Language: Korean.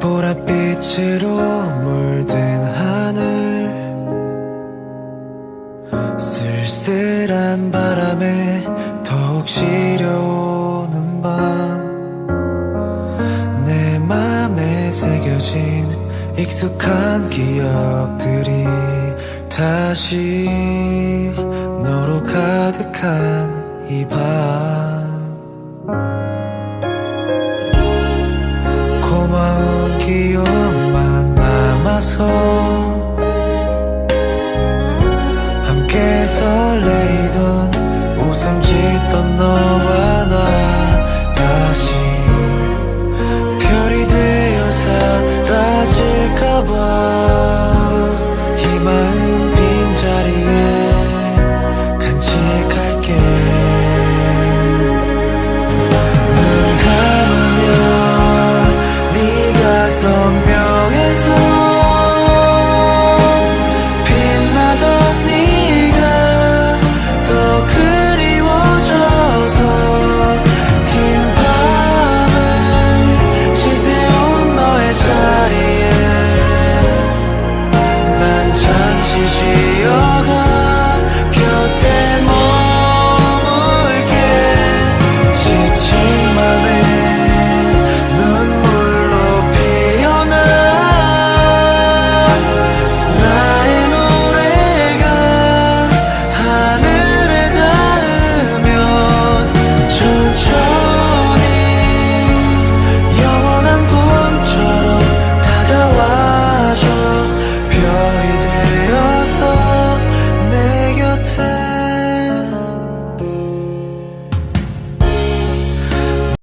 보랏빛으로 물든 하늘. 쓸쓸한 바람에 더욱 시려오는 밤. 내 맘에 새겨진 익숙한 기억들이 다시 너로 가득한 이밤 기억만 남아서 함께 설레이던 웃음 짓던 너.